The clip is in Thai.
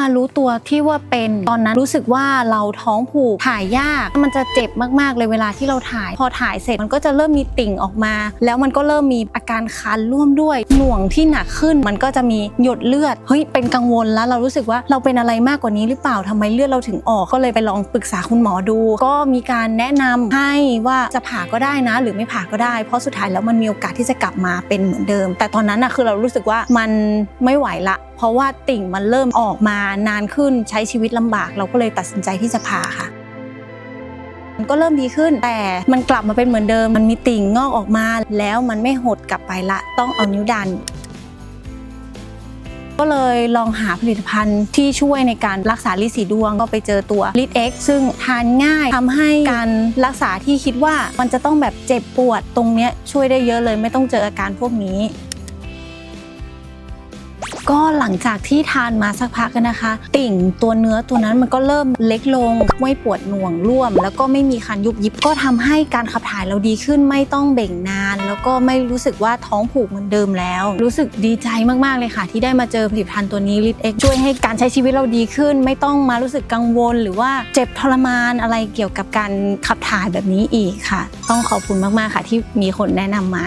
มารู้ตัวที่ว่าเป็นตอนนั้นรู้สึกว่าเราท้องผูกถ่ายยากมันจะเจ็บมากๆเลยเวลาที่เราถ่าย พอถ่ายเสร็จมันก็จะเริ่มมีติ่งออกมา แล้วมันก็เริ่มมีอาการคันร่วมด้วยหน่วงที่หนักขึ้น มันก็จะมีหยดเลือดเฮ้ยเป็นกังวลแล้วเรารู้สึกว่าเราเป็นอะไรมากกว่านี้หรือเปล่าทำไมเลือดเราถึงออกก็เลยไปลองปรึกษาคุณหมอดู ก็มีการแนะนำให้ว่าจะผ่าก็ได้นะ หรือไม่ผ่าก็ได้ เพราะสุดท้ายแล้วมันมีโอกาสที่จะกลับมาเป็นเหมือนเดิม แต่ตอนนั้นนะคือเรารู้สึกว่ามันไม่ไหวละ เพราะว่าติ่งมันเริ่มออกมานานขึ้นใช้ชีวิตลำบาก เราก็เลยตัดสินใจที่จะผ่าค่ะ มันก็เริ่มดีขึ้นแต่มันกลับมาเป็นเหมือนเดิม มันมีติ่งงอกออกมา แล้วมันไม่หดกลับไปละ ต้องเอานิ้วดัน ก็เลยลองหาผลิตภัณฑ์ที่ช่วยในการรักษาลิสีดวงก็ไปเจอตัวลิ X ซึ่งทานง่ายทำให้การรักษาที่คิดว่ามันจะต้องแบบเจ็บปวดตรงเนี้ยช่วยได้เยอะเลยไม่ต้องเจออาการพวกนี้ ก็หลังจากที่ทานมาสักพักนะคะ ติ่งตัวเนื้อตัวนั้นมันก็เริ่มเล็กลงไม่ปวดหน่วงร่วม แล้วก็ไม่มีคันยุบยิบก็ทำให้การขับถ่ายเราดีขึ้นไม่ต้องเบ่งนาน แล้วก็ไม่รู้สึกว่าท้องผูกเหมือนเดิมแล้ว รู้สึกดีใจมากๆเลยค่ะ ที่ได้มาเจอผลิตภัณฑ์ตัวนี้ลิทเอ็กช่วยให้การใช้ชีวิตเราดีขึ้น ไม่ต้องมารู้สึกกังวล หรือว่าเจ็บทรมานอะไรเกี่ยวกับการขับถ่ายแบบนี้อีกค่ะ ต้องขอบคุณมากๆค่ะ ที่มีคนแนะนำมา